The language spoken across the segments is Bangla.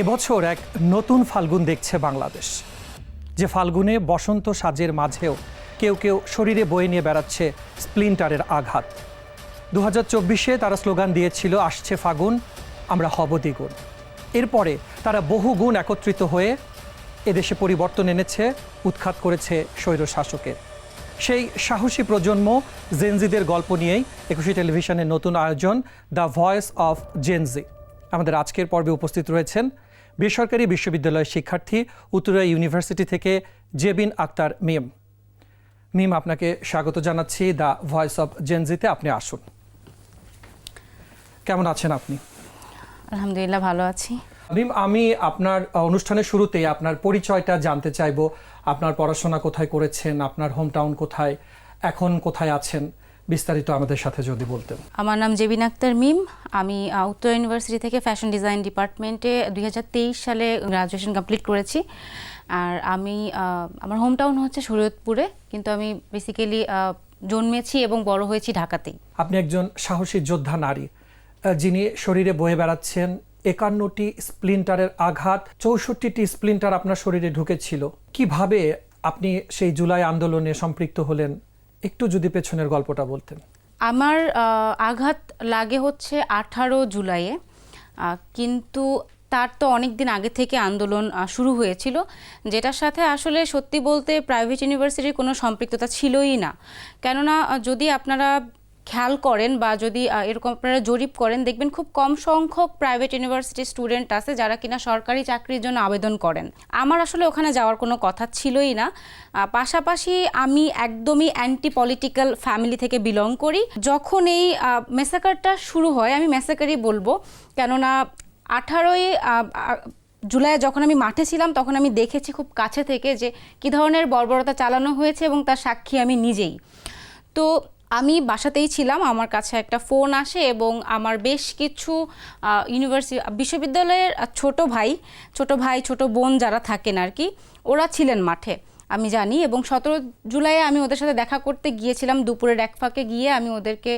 এবছর এক নতুন ফাল্গুন দেখছে বাংলাদেশ। যে ফাল্গুনে বসন্ত সাজের মাঝেও কেউ কেউ শরীরে বয়ে নিয়ে বেড়াচ্ছে স্প্লিন্টারের আঘাত। দু হাজার চব্বিশে তারা স্লোগান দিয়েছিল, আসছে ফাগুন, আমরা হব দ্বিগুণ। এরপরে তারা বহু গুণ একত্রিত হয়ে এদেশে পরিবর্তন এনেছে, উৎখাত করেছে স্বৈর শাসকের সেই সাহসী প্রজন্ম জেনজিদের গল্প নিয়েই একুশে টেলিভিশনের নতুন আয়োজন, দ্য ভয়েস অফ জেনজি আমাদের আজকের পর্বে উপস্থিত রয়েছেন বেসরকারি বিশ্ববিদ্যালয়ের শিক্ষার্থী উত্তরা ইউনিভার্সিটি থেকে জেবিন আক্তার মিম। মিম আপনাকে স্বাগত জানাচ্ছি দ্য ভয়েস অফ জেনজিতে আপনি আসুন। কেমন আছেন আপনি? আলহামদুলিল্লাহ ভালো আছি। মিম আমি আপনার অনুষ্ঠানের শুরুতেই আপনার পরিচয়টা জানতে চাইব। আপনার পড়াশোনা কোথায় করেছেন? আপনার হোম টাউন কোথায়? এখন কোথায় আছেন? বিস্তারিত আমাদের সাথে যদি বলতেন। আমার নাম জেবিন আক্তার মিম। আমি উত্তর ইউনিভার্সিটি থেকে ফ্যাশন ডিজাইন ডিপার্টমেন্টে দু হাজার তেইশ সালে গ্রাজুয়েশন কমপ্লিট করেছি। আর আমি আমার হোম টাউন হচ্ছে শরীয়তপুরে কিন্তু আমি বেসিক্যালি জন্মেছি এবং বড় হয়েছি ঢাকাতেই। আপনি একজন সাহসী যোদ্ধা নারী যিনি শরীরে বয়ে বেড়াচ্ছেন একান্নটি স্প্লিন্টারের আঘাত চৌষট্টিটি স্প্লিন্টার আপনার শরীরে ঢুকেছিল। কীভাবে আপনি সেই জুলাই আন্দোলনে সম্পৃক্ত হলেন? একটু যদি পেছনের গল্পটা বলতেন। আমার আঘাত লাগে হচ্ছে আঠারো জুলাইয়ে। কিন্তু তার তো অনেক দিন আগে থেকে আন্দোলন শুরু হয়েছিল, যেটার সাথে আসলে সত্যি বলতে প্রাইভেট ইউনিভার্সিটির কোনো সম্পৃক্ততা ছিলই না। কেননা, যদি আপনারা খেয়াল করেন বা যদি এরকম আপনারা জরিপ করেন, দেখবেন খুব কম সংখ্যক প্রাইভেট ইউনিভার্সিটির স্টুডেন্ট আছে যারা কিনা সরকারি চাকরির জন্য আবেদন করেন। আমার আসলে ওখানে যাওয়ার কোনো কথা ছিলই না। পাশাপাশি আমি একদমই অ্যান্টি পলিটিক্যাল ফ্যামিলি থেকে বিলং করি। যখন এই মেসাকারটা শুরু হয়, আমি মেসাকারই বলব। কেননা আঠারোই জুলাই যখন আমি মাঠে ছিলাম, তখন আমি দেখেছি খুব কাছে থেকে যে কী ধরনের বর্বরতা চালানো হয়েছে এবং তার সাক্ষী আমি নিজেই। তো আমি বাসাতেই ছিলাম, আমার কাছে একটা ফোন আসে এবং আমার বেশ কিছু ইউনিভার্সিটি বিশ্ববিদ্যালয়ের ছোট ভাই ছোট ভাই, ছোট বোন যারা থাকেন আর কি, ওরা ছিলেন মাঠে, আমি জানি। এবং সতেরো জুলাই আমি ওদের সাথে দেখা করতে গিয়েছিলাম, দুপুরের এক ফাঁকে গিয়ে আমি ওদেরকে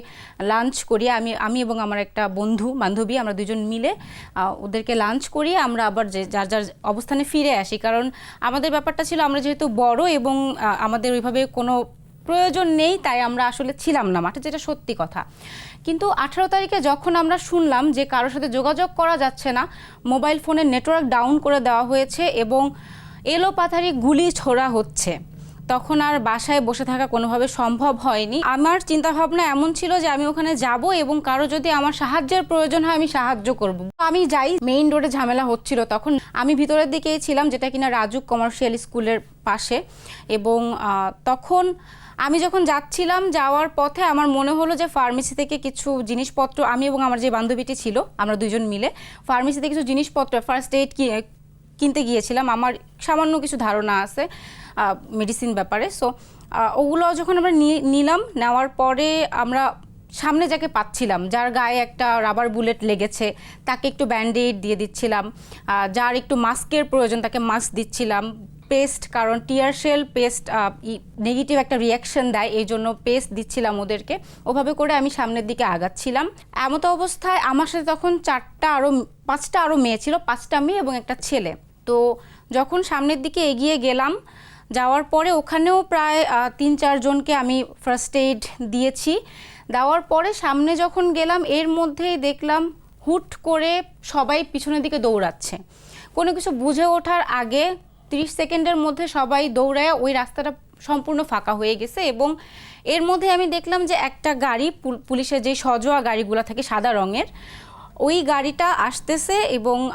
লাঞ্চ করিয়ে, আমি আমি এবং আমার একটা বন্ধু, বান্ধবী, আমরা দুজন মিলে ওদেরকে লাঞ্চ করিয়ে আমরা আবার যে, যার যার অবস্থানে ফিরে আসি। কারণ আমাদের ব্যাপারটা ছিল, আমরা যেহেতু বড় এবং আমাদের ওইভাবে কোনো প্রয়োজন নেই, তাই আমরা আসলে ছিলাম না মাঠে, যেটা সত্যি কথা। কিন্তু আঠারো তারিখে যখন আমরা শুনলাম যে কারোর সাথে যোগাযোগ করা যাচ্ছে না, মোবাইল ফোনের নেটওয়ার্ক ডাউন করে দেওয়া হয়েছে এবং এলোপাথারি গুলি ছোড়া হচ্ছে, তখন আর বাসায় বসে থাকা কোনোভাবে সম্ভব হয়নি। আমার চিন্তাভাবনা এমন ছিল যে আমি ওখানে যাব এবং কারও যদি আমার সাহায্যের প্রয়োজন হয়, আমি সাহায্য করব। আমি যাই মেইন রোডে ঝামেলা হচ্ছিল তখন। আমি ভিতরের দিকেই ছিলাম, যেটা কিনা রাজুক কমার্শিয়াল স্কুলের পাশে এবং তখন আমি যখন যাচ্ছিলাম যাওয়ার পথে আমার মনে হলো যে ফার্মেসি থেকে কিছু জিনিসপত্র, আমি এবং আমার যে বান্ধবীটি ছিল, আমরা দুজন মিলে ফার্মেসিতে কিছু জিনিসপত্র ফার্স্ট এইড কিনতে গিয়েছিলাম। আমার সামান্য কিছু ধারণা আছে মেডিসিন ব্যাপারে। সো ওগুলো যখন আমরা নিলাম, নেওয়ার পরে আমরা সামনে যাকে পাচ্ছিলাম, যার গায়ে একটা রাবার বুলেট লেগেছে, তাকে একটু ব্যান্ডেড দিয়ে দিচ্ছিলাম। যার একটু মাস্কের প্রয়োজন, তাকে মাস্ক দিচ্ছিলাম। পেস্ট কারণ টিয়ার শেল পেস্ট নেগেটিভ একটা রিয়াকশন দেয়, এই জন্য পেস্ট দিচ্ছিলাম ওদেরকে। ওভাবে করে আমি সামনের দিকে আগাচ্ছিলাম। এমত অবস্থায় আমার সাথে তখন চারটা আরও পাঁচটা আরও মেয়ে ছিল, পাঁচটা মেয়ে এবং একটা ছেলে। তো যখন সামনের দিকে এগিয়ে গেলাম, যাওয়ার পরে ওখানেও প্রায় তিন চারজনকে আমি ফার্স্ট এইড দিয়েছি। দেওয়ার পরে সামনে যখন গেলাম, এর মধ্যেই দেখলাম হুট করে সবাই পিছনের দিকে দৌড়াচ্ছে। কোনো কিছু বুঝে ওঠার আগে তিরিশ সেকেন্ডের মধ্যে সবাই দৌড়ায় ওই রাস্তাটা সম্পূর্ণ ফাঁকা হয়ে গেছে এবং এর মধ্যে আমি দেখলাম যে একটা গাড়ি পুল- পুলিশের যে সজোয়া গাড়িগুলো থাকে সাদা রঙের, ওই গাড়িটা আসতেছে এবং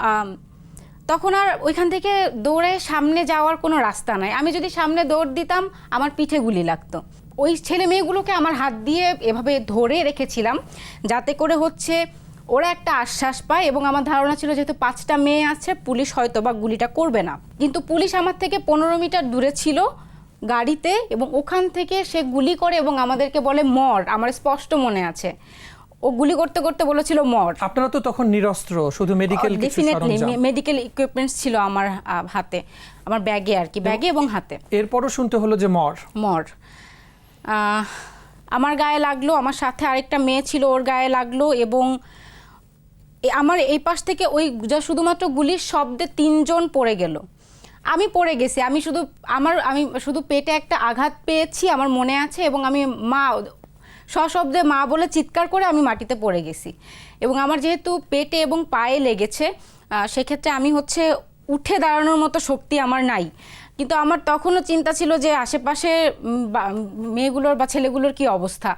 তখন আর ওইখান থেকে দৌড়ে সামনে যাওয়ার কোনো রাস্তা নাই। আমি যদি সামনে দৌড় দিতাম, আমার পিঠে গুলি লাগতো। ওই ছেলে মেয়েগুলোকে আমার হাত দিয়ে এভাবে ধরে রেখেছিলাম, যাতে করে হচ্ছে ওরা একটা আশ্বাস পায় এবং আমার ধারণা ছিল যেহেতু পাঁচটা মেয়ে আছে পুলিশ হয়তো বা গুলিটা করবে না। কিন্তু পুলিশ আমার থেকে পনেরো মিটার দূরে ছিল গাড়িতে এবং ওখান থেকে সে গুলি করে এবং আমাদেরকে বলে মর। আমার স্পষ্ট মনে আছে। ও গুলি করতে করতে বলেছিল মর। আপনারা তো তখন নিরস্ত্র শুধু মেডিকেল ডেফিনেটলি মেডিকেল ইকুইপমেন্টস ছিল আমার হাতে আমার ব্যাগে আর কি ব্যাগে এবং হাতে। এরপরও শুনতে হলো যে মর। মর। আমার গায়ে লাগল আমার সাথে আরেকটা মেয়ে ছিল ওর গায়ে লাগল এবং আমার এই পাশ থেকে ওই যা শুধুমাত্র গুলির শব্দে তিনজন পড়ে গেল। আমি পড়ে গেছি, আমি শুধু আমার, আমি শুধু পেটে একটা আঘাত পেয়েছি আমার মনে আছে এবং আমি মা, সশব্দে মা বলে চিৎকার করে আমি মাটিতে পড়ে গেছি। এবং আমার যেহেতু পেটে এবং পায়ে লেগেছে সেক্ষেত্রে আমি হচ্ছে উঠে দাঁড়ানোর মতো শক্তি আমার নাই। কিন্তু আমার তখনও চিন্তা ছিল যে আশেপাশে মেয়েগুলোর বা ছেলেগুলোর কি অবস্থা।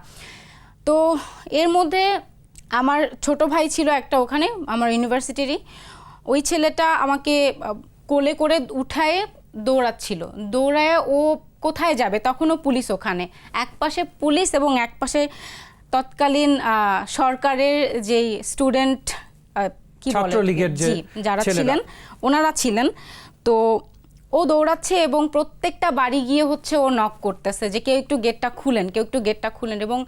তো এর মধ্যে আমার ছোট ভাই ছিল একটা ওখানে আমার ইউনিভার্সিটিরই ওই ছেলেটা আমাকে কোলে করে উঠায়ে দৌড়াচ্ছিল। দৌড়ায় ও কোথায় যাবে? তখনও পুলিশ ওখানে। এক পাশে পুলিশ এবং এক পাশে তৎকালীন সরকারের যেই স্টুডেন্ট কি বলে? ছাত্রলীগের যারা ছিলেন ওনারা ছিলেন। তো ও দৌড়াচ্ছে এবং প্রত্যেকটা বাড়ি গিয়ে হচ্ছে ও নক করতেছে যে কেউ একটু গেটটা খুলেন কেউ একটু গেটটা খুলেন এবং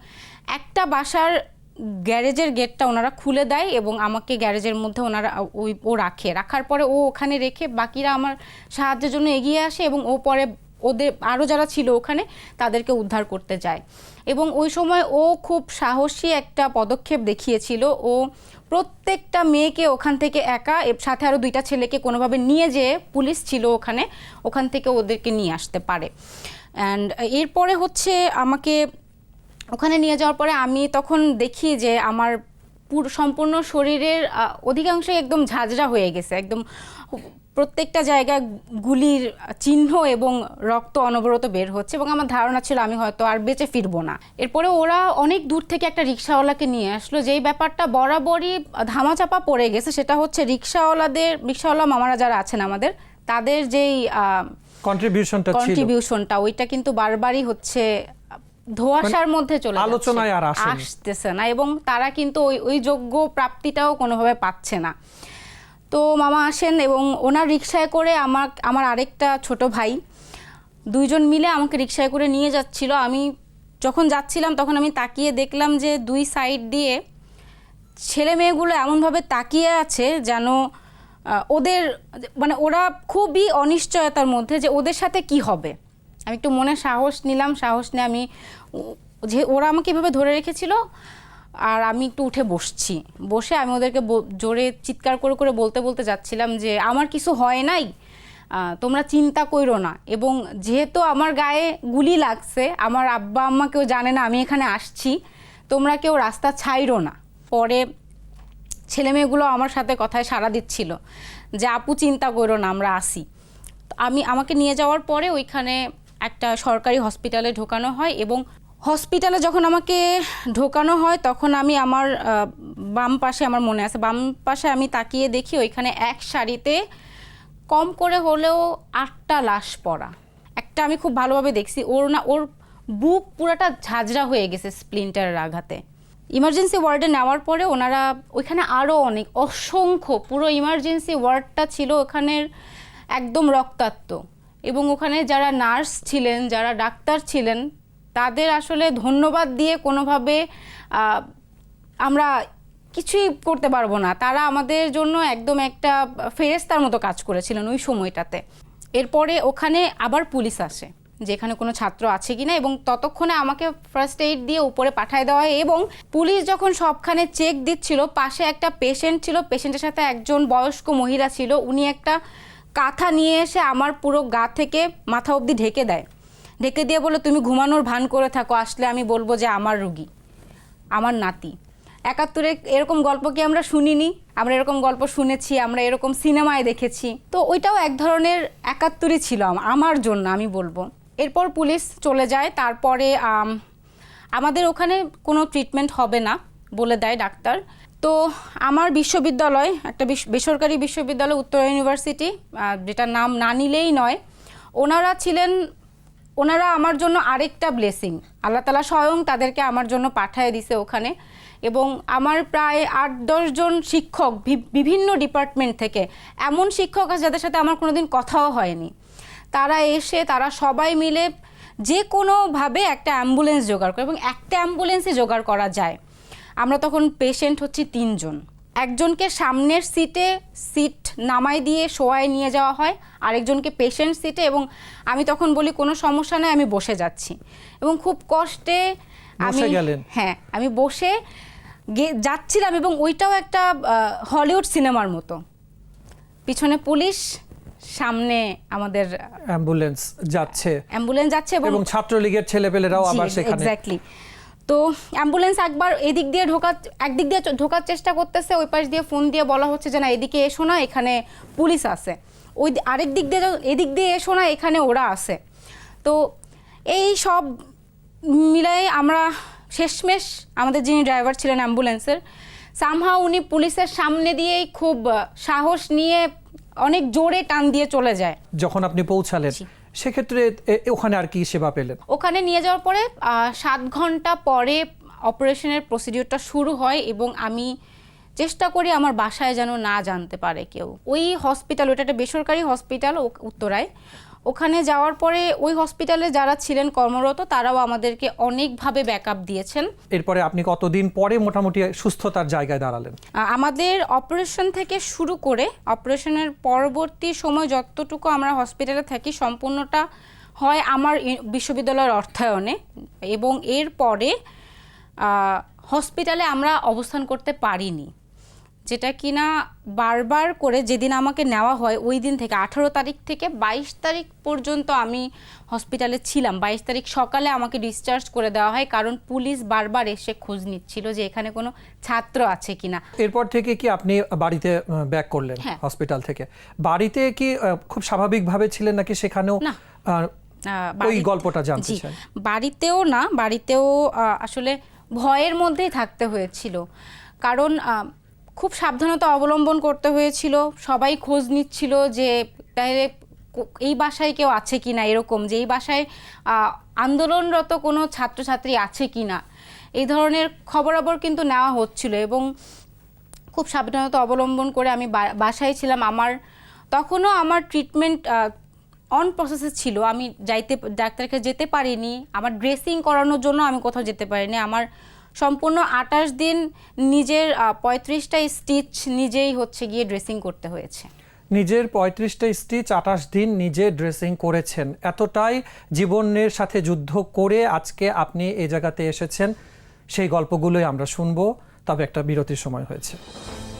একটা বাসার গ্যারেজের গেটটা ওনারা খুলে দেয় এবং আমাকে গ্যারেজের মধ্যে ওনারা ওই, ও রাখে। রাখার পরে ও ওখানে রেখে বাকিরা আমার সাহায্যের জন্য এগিয়ে আসে এবং ও পরে ওদের আরও যারা ছিল ওখানে তাদেরকে উদ্ধার করতে যায়। এবং ওই সময় ও খুব সাহসী একটা পদক্ষেপ দেখিয়েছিল। ও প্রত্যেকটা মেয়েকে ওখান থেকে একা এর সাথে আরও দুইটা ছেলেকে কোনোভাবে নিয়ে যেয়ে পুলিশ ছিল ওখানে, ওখান থেকে ওদেরকে নিয়ে আসতে পারে। অ্যান্ড এরপরে হচ্ছে আমাকে ওখানে নিয়ে যাওয়ার পরে আমি তখন দেখি যে আমার পুরো সম্পূর্ণ শরীরের অধিকাংশই একদম ঝাঁঝরা হয়ে গেছে। একদম প্রত্যেকটা জায়গায় গুলির চিহ্ন এবং রক্ত অনবরত বের হচ্ছে এবং আমার ধারণা ছিল আমি হয়তো আর বেঁচে ফিরবো না। এরপরে ওরা অনেক দূর থেকে একটা রিক্সাওয়ালাকে নিয়ে আসলো যেই ব্যাপারটা বরাবরই ধামাচাপা পড়ে গেছে সেটা হচ্ছে রিক্সাওয়ালাদের রিক্সাওয়ালা মামারা যারা আছেন আমাদের তাদের যেই কন্ট্রিবিউশনটা কন্ট্রিবিউশনটা ওইটা কিন্তু বারবারই হচ্ছে ধোয়াশার মধ্যে চলে। আলোচনায় আর আসেনি। আসতেছে না এবং তারা কিন্তু ওই ওই যোগ্য প্রাপ্তিটাও কোনোভাবে পাচ্ছে না তো মামা আসেন এবং ওনার রিক্সায় করে আমার আমার আরেকটা ছোট ভাই দুইজন মিলে আমাকে রিক্সায় করে নিয়ে যাচ্ছিল আমি যখন যাচ্ছিলাম তখন আমি তাকিয়ে দেখলাম যে দুই সাইড দিয়ে ছেলে মেয়েগুলো এমনভাবে তাকিয়ে আছে যেন ওদের মানে ওরা খুবই অনিশ্চয়তার মধ্যে যে ওদের সাথে কি হবে আমি একটু মনে সাহস নিলাম, সাহস নিয়ে আমি, যে ওরা আমাকে এভাবে ধরে রেখেছিল, আর আমি একটু উঠে বসছি। বসে আমি ওদেরকে জোরে চিৎকার করে করে বলতে বলতে যাচ্ছিলাম যে, আমার কিছু হয় নাই? তোমরা চিন্তা করো না। এবং যেহেতু আমার গায়ে গুলি লাগছে, আমার আব্বা আম্মা কেউ জানে না, আমি এখানে আসছি, তোমরা কেউ রাস্তা ছাইরো না। পরে ছেলে মেয়েগুলো আমার সাথে কথায় সাড়া দিচ্ছিল যে, আপু, চিন্তা করো না, আমরা আসি। আমি, আমাকে নিয়ে যাওয়ার পরে ওইখানে একটা সরকারি হসপিটালে ঢোকানো হয় এবং হসপিটালে যখন আমাকে ঢোকানো হয়, তখন আমি আমার বাম পাশে আমার মনে আছে, বাম পাশে আমি তাকিয়ে দেখি ওইখানে এক সারিতে কম করে হলেও আটটা লাশ পড়া। একটা আমি খুব ভালোভাবে দেখছি, ওর না, ওর বুক পুরাটা ঝাঁঝরা হয়ে গেছে স্প্লিন্টারের আঘাতে। ইমার্জেন্সি ওয়ার্ডে নেওয়ার পরে ওনারা ওইখানে আরও অনেক, অসংখ্য, পুরো ইমার্জেন্সি ওয়ার্ডটা ছিল ওখানের একদম রক্তাক্ত। এবং ওখানে যারা নার্স ছিলেন, যারা ডাক্তার ছিলেন, তাদের আসলে ধন্যবাদ দিয়ে কোনোভাবে আমরা কিছুই করতে পারব না। তারা আমাদের জন্য একদম একটা ফেরেস্তার মতো কাজ করেছিলেন ওই সময়টাতে। এরপরে ওখানে আবার পুলিশ আসে যেখানে কোনো ছাত্র আছে কিনা এবং ততক্ষণে আমাকে ফার্স্ট এইড দিয়ে উপরে পাঠায় দেওয়া হয় এবং পুলিশ যখন সবখানে চেক দিচ্ছিল, পাশে একটা পেশেন্ট ছিল পেশেন্টের সাথে একজন বয়স্ক মহিলা ছিল, উনি একটা কাঁথা নিয়ে এসে আমার পুরো গা থেকে মাথা অবধি ঢেকে দেয়। ঢেকে দিয়ে বলে, তুমি ঘুমানোর ভান করে থাকো, আসলে আমি বলব যে আমার রুগী, আমার নাতি। একাত্তরে এরকম গল্প কি আমরা শুনিনি? আমরা এরকম গল্প শুনেছি, আমরা এরকম সিনেমায় দেখেছি। তো ওইটাও এক ধরনের একাত্তরই ছিল আমার জন্য আমি বলব। এরপর পুলিশ চলে যায়, তারপরে আমাদের ওখানে কোনো ট্রিটমেন্ট হবে না বলে দেয় ডাক্তার। তো আমার বিশ্ববিদ্যালয়, একটা বেসরকারি বিশ্ববিদ্যালয়, উত্তর ইউনিভার্সিটি যেটার নাম না নিলেই নয়, ওনারা ছিলেন, ওনারা আমার জন্য আরেকটা ব্লেসিং। আল্লাহ তালা স্বয়ং তাদেরকে আমার জন্য পাঠিয়ে দিছে ওখানে এবং আমার প্রায় আট দশজন শিক্ষক বিভিন্ন ডিপার্টমেন্ট থেকে এমন শিক্ষক আছে যাদের সাথে আমার কোনোদিন কথাও হয়নি। তারা এসে, তারা সবাই মিলে যে কোনোভাবে একটা অ্যাম্বুলেন্স জোগাড় করে এবং একটা অ্যাম্বুলেন্সই জোগাড় করা যায়। আমরা তখন পেশেন্ট হচ্ছি তিনজন। একজনকে সামনের সিটে সিট নামাই দিয়ে শোয়ায় নিয়ে যাওয়া হয় আরেকজনকে পেশেন্ট সিটে এবং আমি তখন বলি কোনো সমস্যা নেই আমি বসে যাচ্ছি। এবং খুব কষ্টে আমি হ্যাঁ আমি বসে যাচ্ছিলাম এবং ওইটাও একটা হলিউড সিনেমার মতো। পিছনে পুলিশ সামনে আমাদের অ্যাম্বুলেন্স যাচ্ছে। অ্যাম্বুলেন্স যাচ্ছে এবং এবং ছাত্রলীগের ছেলেপেলেরাও আবার সেখানে। এক্স্যাক্টলি তো অ্যাম্বুলেন্স একবার এদিক দিয়ে ঢোকার একদিক দিয়ে ঢোকার চেষ্টা করতেছে ওই পাশ দিয়ে ফোন দিয়ে বলা হচ্ছে যে না এদিকে এসো না এখানে পুলিশ আছে। ওই আরেক দিক দিয়ে এদিক দিয়ে এসো না এখানে ওরা আছে। তো এই সব মিলাই আমরা শেষমেশ আমাদের যিনি ড্রাইভার ছিলেন অ্যাম্বুলেন্সের সামহা উনি পুলিশের সামনে দিয়েই খুব সাহস নিয়ে অনেক জোরে টান দিয়ে চলে যায়। যখন আপনি পৌঁছালেন। সেক্ষেত্রে ওখানে আর কি সেবা পেলেন? ওখানে নিয়ে যাওয়ার পরে সাত ঘণ্টা পরে অপারেশনের প্রসিডিওরটা শুরু হয় এবং আমি চেষ্টা করি আমার বাসায় যেন না জানতে পারে কেউ। ওই হসপিটাল, ওটা একটা বেসরকারি হসপিটাল উত্তরায়। ওখানে যাওয়ার পরে ওই হসপিটালে যারা ছিলেন কর্মরত তারাও আমাদেরকে অনেকভাবে ব্যাকআপ দিয়েছেন। এরপরে আপনি কতদিন পরে মোটামুটি সুস্থতার জায়গায় দাঁড়ালেন? আমাদের অপারেশন থেকে শুরু করে অপারেশনের পরবর্তী সময় যতটুকু আমরা হসপিটালে থাকি সম্পূর্ণটা হয় আমার বিশ্ববিদ্যালয়ের অর্থায়নে। এবং এরপরে হসপিটালে আমরা অবস্থান করতে পারিনি। যেটা কিনা বারবার করে যেদিন আমাকে নেওয়া হয় ওই দিন থেকে আঠারো তারিখ থেকে বাইশ তারিখ পর্যন্ত আমি হসপিটালে ছিলাম। বাইশ তারিখ সকালে আমাকে ডিসচার্জ করে দেওয়া হয় কারণ পুলিশ বারবার এসে খোঁজ নিচ্ছিল যে এখানে কোনো ছাত্র আছে কিনা। এরপর থেকে কি আপনি বাড়িতে ব্যাক করলেন হ্যাঁ। হসপিটাল থেকে? বাড়িতে কি খুব স্বাভাবিকভাবে ছিলেন নাকি সেখানেও ওই গল্পটা জানতে চাই। বাড়িতেও না বাড়িতেও আসলে ভয়ের মধ্যেই থাকতে হয়েছিল। কারণ খুব সাবধানতা অবলম্বন করতে হয়েছিল। সবাই খোঁজ নিচ্ছিল যে তাহলে এই বাসায় কেউ আছে কি না এরকম, যে এই বাসায় আন্দোলনরত কোনো ছাত্রছাত্রী আছে কি না এই ধরনের খবরাবর কিন্তু নেওয়া হচ্ছিল এবং খুব সাবধানতা অবলম্বন করে আমি বাসায় ছিলাম। আমার, তখনও আমার ট্রিটমেন্ট অন প্রসেসে ছিল। আমি যাইতে ডাক্তারকে যেতে পারিনি। আমার ড্রেসিং করানোর জন্য আমি কোথাও যেতে পারিনি। আমার সম্পূর্ণ আটাশ দিন নিজের পঁয়ত্রিশটা স্টিচ নিজেই হচ্ছে গিয়ে ড্রেসিং করতে হয়েছে। নিজের পঁয়ত্রিশটা স্টিচ আঠাশ দিন নিজে ড্রেসিং করেছেন। এতটাই জীবনের সাথে যুদ্ধ করে আজকে আপনি এ জায়গাতে এসেছেন। সেই গল্পগুলোই আমরা শুনব, তবে একটা বিরতির সময় হয়েছে।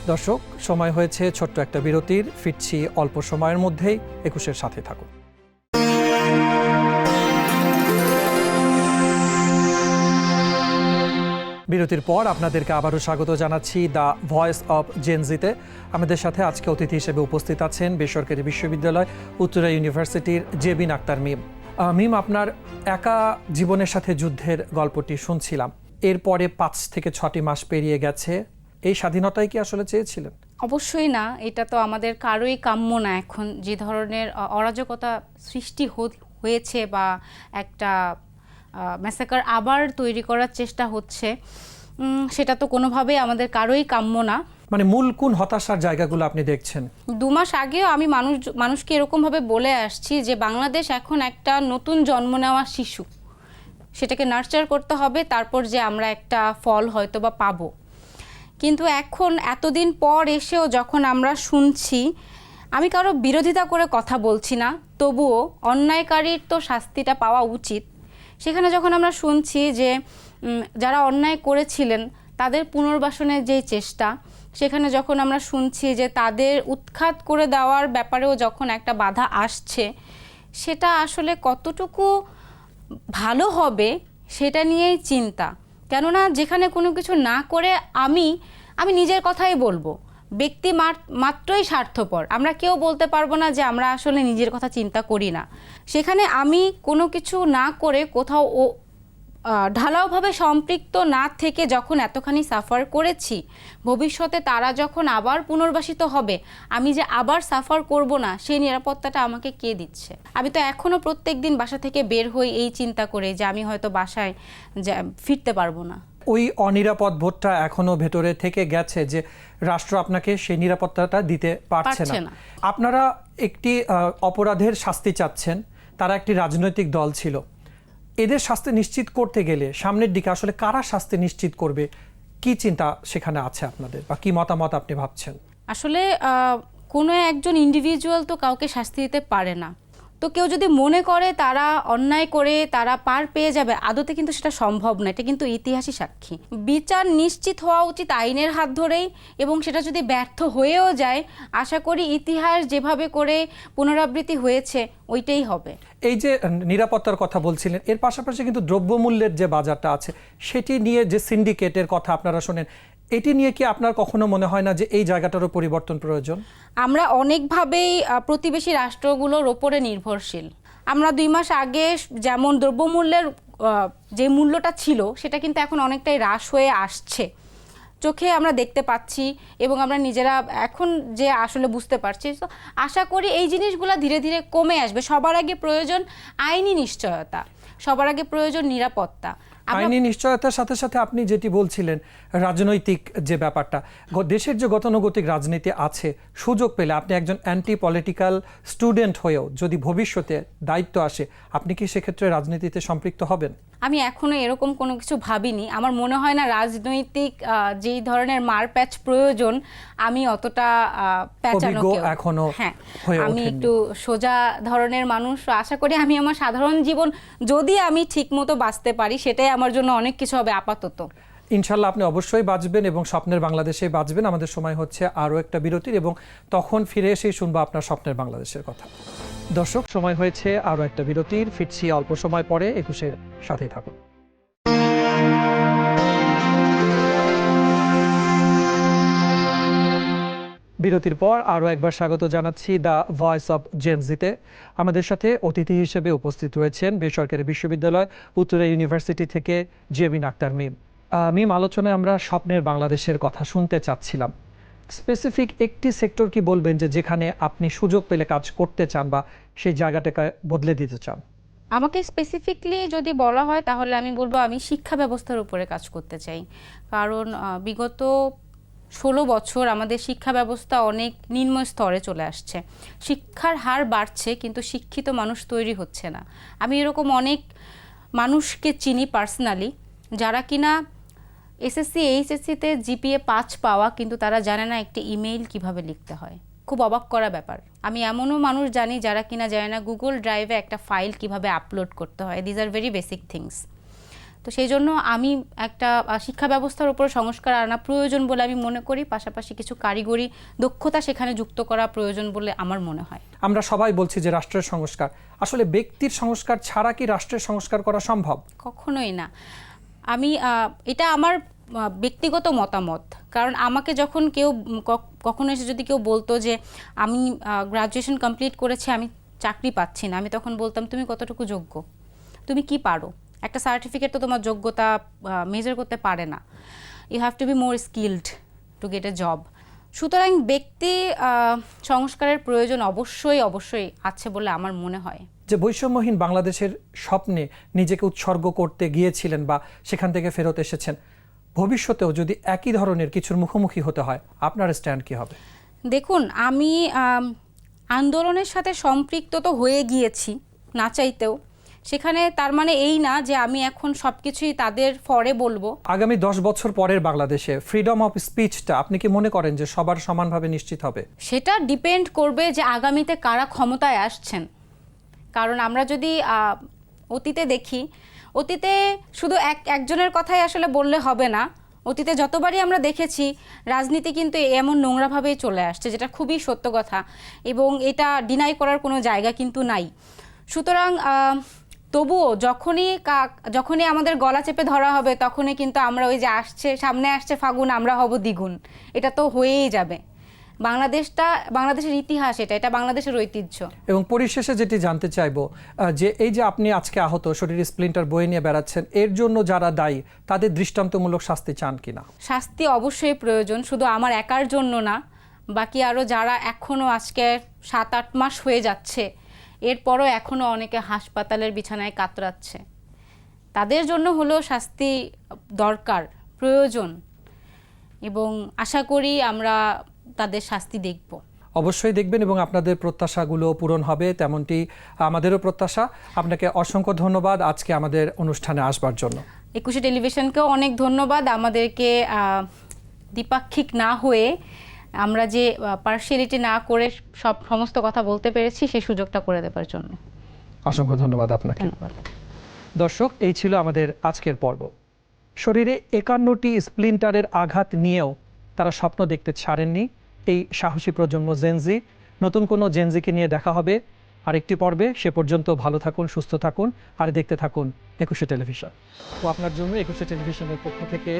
দর্শক, সময় হয়েছে ছোট্ট একটা বিরতির। ফিরছি অল্প সময়ের মধ্যেই, একুশের সাথে থাকুন। বিরতির পর আপনাদেরকে আবারও স্বাগত জানাচ্ছি দ্য ভয়েস অফ জেনজিতে আমাদের সাথে আজকে অতিথি হিসেবে উপস্থিত আছেন বেসরকারি বিশ্ববিদ্যালয়, উত্তরা ইউনিভার্সিটির জেবিন আক্তার মিম। মিম, আপনার একা জীবনের সাথে যুদ্ধের গল্পটি শুনছিলাম। এরপরে পাঁচ থেকে ছটি মাস পেরিয়ে গেছে। এই স্বাধীনতাই কি আসলে চেয়েছিলেন? অবশ্যই না, এটা তো আমাদের কারোই কাম্য না এখন। যে ধরনের অরাজকতা সৃষ্টি হয়েছে বা একটা ম্যাসাকার আবার তৈরি করার চেষ্টা হচ্ছে। সেটা তো কোনোভাবেই আমাদের কারোই কাম্য না। মানে মূল কোন হতাশার জায়গাগুলো আপনি দেখছেন? দু মাস আগেও আমি মানুষ মানুষকে এরকমভাবে বলে আসছি যে বাংলাদেশ এখন একটা নতুন জন্ম নেওয়া শিশু। সেটাকে নার্চার করতে হবে তারপর যে আমরা একটা ফল হয়তো বা পাবো। কিন্তু এখন এতদিন পর এসেও যখন আমরা শুনছি আমি কারও বিরোধিতা করে কথা বলছি না তবুও অন্যায়কারীর তো শাস্তিটা পাওয়া উচিত। সেখানে যখন আমরা শুনছি যে যারা অন্যায় করেছিলেন, তাদের পুনর্বাসনের যেই চেষ্টা, সেখানে যখন আমরা শুনছি যে তাদের উৎখাত করে দেওয়ার ব্যাপারেও যখন একটা বাধা আসছে, সেটা আসলে কতটুকু ভালো হবে সেটা নিয়েই চিন্তা। কেননা যেখানে কোনো কিছু না করে আমি আমি নিজের কথাই বলব। ব্যক্তি মাত্রই স্বার্থপর। আমরা কেউ বলতে পারব না যে আমরা আসলে নিজের কথা চিন্তা করি না। সেখানে আমি কোনো কিছু না করে কোথাও ও ঢালাওভাবে সম্পৃক্ত না থেকে যখন এতখানি সাফার করেছি, ভবিষ্যতে তারা যখন আবার পুনর্বাসিত হবে, আমি যে আবার সাফার করব না সেই নিরাপত্তাটা আমাকে কে দিচ্ছে? আমি তো এখনও প্রত্যেক দিন বাসা থেকে বের হই এই চিন্তা করে যে আমি হয়তো বাসায় ফিরতে পারব না। ওই অনিরাপদ ভোটটা এখনও ভেতরে থেকে গেছে যে রাষ্ট্র আপনাকে সেই নিরাপত্তাটা দিতে পারছে না। আপনারা একটি অপরাধের শাস্তি চাচ্ছেন তারা একটি রাজনৈতিক দল ছিল। এদের শাস্তি নিশ্চিত করতে গেলে সামনের দিকে আসলে কারা শাস্তি নিশ্চিত করবে কি চিন্তা সেখানে আছে আপনাদের বা কি মতামত আপনি ভাবছেন? আসলে আহ, কোনো একজন ইন্ডিভিজুয়াল তো কাউকে শাস্তি দিতে পারে না। তো কেউ যদি মনে করে তারা অন্যায় করে তারা পার পেয়ে যাবে, আদতে কিন্তু সেটা সম্ভব না। এটা কিন্তু ইতিহাসই সাক্ষী। বিচার নিশ্চিত হওয়া উচিত আইনের হাত ধরেই এবং সেটা যদি ব্যর্থ হয়েও যায়, আশা করি ইতিহাস যেভাবে করে পুনরাবৃত্তি হয়েছে, ওইটাই হবে। এই যে নিরাপত্তার কথা বলছিলেন, এর পাশাপাশি কিন্তু দ্রব্যমূল্যের যে বাজারটা আছে, সেটি নিয়ে যে সিন্ডিকেটের কথা আপনারা শোনেন এটি নিয়ে কি আপনার কখনো মনে হয় না যে এই জায়গাটারও পরিবর্তন প্রয়োজন? আমরা অনেকভাবেই প্রতিবেশী রাষ্ট্রগুলোর ওপরে নির্ভরশীল। আমরা দুই মাস আগে যেমন দ্রব্যমূল্যের যে মূল্যটা ছিল, সেটা কিন্তু এখন অনেকটাই হ্রাস হয়ে আসছে। চোখে আমরা দেখতে পাচ্ছি এবং আমরা নিজেরা এখন যে আসলে বুঝতে পারছি। তো আশা করি এই জিনিসগুলো ধীরে ধীরে কমে আসবে। সবার আগে প্রয়োজন আইনি নিশ্চয়তা, সবার আগে প্রয়োজন নিরাপত্তা। আইনি নিশ্চয়তার সাথে সাথে আপনি যেটি বলছিলেন রাজনৈতিক যে ব্যাপারটা দেশের যে গতানুগতিক রাজনীতি আছে সুযোগ পেলে আপনি একজন অ্যান্টি পলিটিক্যাল স্টুডেন্ট হয়েও যদি ভবিষ্যতে দায়িত্ব আসে আপনি কি সেক্ষেত্রে রাজনীতিতে সম্পৃক্ত হবেন? আমি এখনও এরকম কোনো কিছু ভাবিনি। আমার মনে হয় না রাজনৈতিক যেই ধরনের মারপ্যাচ প্রয়োজন আমি অতটা প্যাঁচানো এখনও হ্যাঁ আমি একটু সোজা ধরনের মানুষ আশা করি আমি আমার সাধারণ জীবন যদি আমি ঠিকমতো বাঁচতে পারি সেটাই আমার জন্য অনেক কিছু হবে আপাতত। ইনশাল্লাহ আপনি অবশ্যই বাঁচবেন এবং স্বপ্নের বাংলাদেশে বাঁচবেন। আমাদের সময় হচ্ছে আরও একটা বিরতির এবং তখন ফিরে এসেই শুনব আপনার স্বপ্নের বাংলাদেশের কথা। দর্শক, সময় হয়েছে আরও একটা বিরতির। ফিরছি অল্প সময় পরে, একুশের সাথেই থাকুন। বিরতির পর আরও একবার স্বাগত জানাচ্ছি দ্য ভয়েস অফ জেনজিতে আমাদের সাথে অতিথি হিসেবে উপস্থিত রয়েছেন বেসরকারি বিশ্ববিদ্যালয়, উত্তরা ইউনিভার্সিটি থেকে জেমিন আক্তার মিম। মিম, আলোচনায় আমরা স্বপ্নের বাংলাদেশের কথা শুনতে চাচ্ছিলাম। স্পেসিফিক একটি সেক্টর কি বলবেন যে যেখানে আপনি সুযোগ পেলে কাজ করতে চান বা সেই জায়গাটাকে বদলে দিতে চান? আমাকে স্পেসিফিকলি যদি বলা হয় তাহলে আমি বলব আমি শিক্ষা ব্যবস্থার উপরে কাজ করতে চাই। কারণ বিগত ষোলো বছর আমাদের শিক্ষা ব্যবস্থা অনেক নিম্ন স্তরে চলে আসছে। শিক্ষার হার বাড়ছে, কিন্তু শিক্ষিত মানুষ তৈরি হচ্ছে না। আমি এরকম অনেক মানুষকে চিনি পার্সোনালি, যারা কিনা এসএসসি এইচএসসিতে জিপিএ পাঁচ পাওয়া, কিন্তু তারা জানে না একটি ইমেইল কীভাবে লিখতে হয়। খুব অবাক করা ব্যাপার। আমি এমনও মানুষ জানি যারা কিনা জানে না গুগল ড্রাইভে একটা ফাইল কীভাবে আপলোড করতে হয়। These are very basic things তো সেই জন্য আমি একটা শিক্ষা ব্যবস্থার উপর সংস্কার আনা প্রয়োজন বলে আমি মনে করি। পাশাপাশি কিছু কারিগরি দক্ষতা সেখানে যুক্ত করা প্রয়োজন বলে আমার মনে হয়। আমরা সবাই বলছি যে রাষ্ট্রের সংস্কার। আসলে ব্যক্তির সংস্কার ছাড়া কি রাষ্ট্রের সংস্কার করা সম্ভব? কখনোই না। আমি এটা আমার ব্যক্তিগত মতামত। কারণ আমাকে যখন কেউ কখনো এসে যদি কেউ বলতো যে আমি গ্রাজুয়েশন কমপ্লিট করেছি আমি চাকরি পাচ্ছি না আমি তখন বলতাম তুমি কতটুকু যোগ্য? তুমি কি পারো? একটা সার্টিফিকেট তো তোমার যোগ্যতা মেজার করতে পারে না। You have to be more skilled to get a job সুতরাং ব্যক্তি সংস্কারের প্রয়োজন অবশ্যই অবশ্যই আছে বলে আমার মনে হয়। যে বৈষম্যহীন বাংলাদেশের স্বপ্নে নিজেকে উৎসর্গ করতে গিয়েছিলেন বা সেখান থেকে ফেরত এসেছেন ভবিষ্যতেও যদি একই ধরনের কিছুর মুখোমুখি হতে হয় আপনার স্ট্যান্ড কি হবে? দেখুন আমি আন্দোলনের সাথে সম্পৃক্ত তো হয়ে গিয়েছি না চাইতেও। সেখানে তার মানে এই না যে আমি এখন সব কিছুই তাদের ফরে বলব। আগামী দশ বছর পরের বাংলাদেশে ফ্রিডম অফ স্পিচটা আপনি কি মনে করেন যে সবার সমানভাবে নিশ্চিত হবে? সেটা ডিপেন্ড করবে যে আগামীতে কারা ক্ষমতায় আসছেন। কারণ আমরা যদি অতীতে দেখি অতীতে শুধু এক একজনের কথাই আসলে বললে হবে না। অতীতে যতবারই আমরা দেখেছি রাজনীতি কিন্তু এমন নোংরাভাবেই চলে আসছে যেটা খুবই সত্য কথা। এবং এটা ডিনাই করার কোনো জায়গা কিন্তু নাই। সুতরাং তবুও যখনই যখনই আমাদের গলা চেপে ধরা হবে তখনই কিন্তু আমরা ওই যে আসছে সামনে আসছে ফাগুন আমরা হব দ্বিগুণ। এটা তো হয়েই যাবে। বাংলাদেশটা বাংলাদেশের ইতিহাস এটা এটা বাংলাদেশের ঐতিহ্য। এবং পরিশেষে যেটি জানতে চাইব যে এই যে আপনি আজকে আহত শরীর স্প্লিন্টার বয়ে নিয়ে বেড়াচ্ছেন এর জন্য যারা দায়ী তাদের দৃষ্টান্তমূলক শাস্তি চান কিনা? শাস্তি অবশ্যই প্রয়োজন শুধু আমার একার জন্য না বাকি আরও যারা এখনও আজকে সাত আট মাস হয়ে যাচ্ছে এরপরও এখনও অনেকে হাসপাতালের বিছানায় কাতরাচ্ছে। তাদের জন্য হলো শাস্তি দরকার প্রয়োজন। এবং আশা করি আমরা তাদের শাস্তি দেখব। অবশ্যই দেখবেন এবং আপনাদের প্রত্যাশাগুলো পূরণ হবে তেমনটি আমাদেরও প্রত্যাশা। আপনাকে অসংখ্য ধন্যবাদ আজকে আমাদের অনুষ্ঠানে আসবার জন্য। একুশে টেলিভিশনকেও অনেক ধন্যবাদ। আমাদেরকে দ্বিপাক্ষিক না হয়ে আমরা যে পার্সিয়ালিটি না করে সব সমস্ত কথা বলতে পেরেছি সেই সুযোগটা করে দেওয়ার জন্য। অসংখ্য ধন্যবাদ আপনাকে। দর্শক এই ছিল আমাদের আজকের পর্ব। শরীরে একান্নটি স্প্লিন্টারের আঘাত নিয়েও তারা স্বপ্ন দেখতে ছাড়েননি। এই সাহসী প্রজন্ম জেনজি নতুন কোনো জেনজিকে নিয়ে দেখা হবে আরেকটি পর্বে। সে পর্যন্ত ভালো থাকুন সুস্থ থাকুন আর দেখতে থাকুন একুশে টেলিভিশন। তো আপনার জন্য একুশে টেলিভিশনের পক্ষ থেকে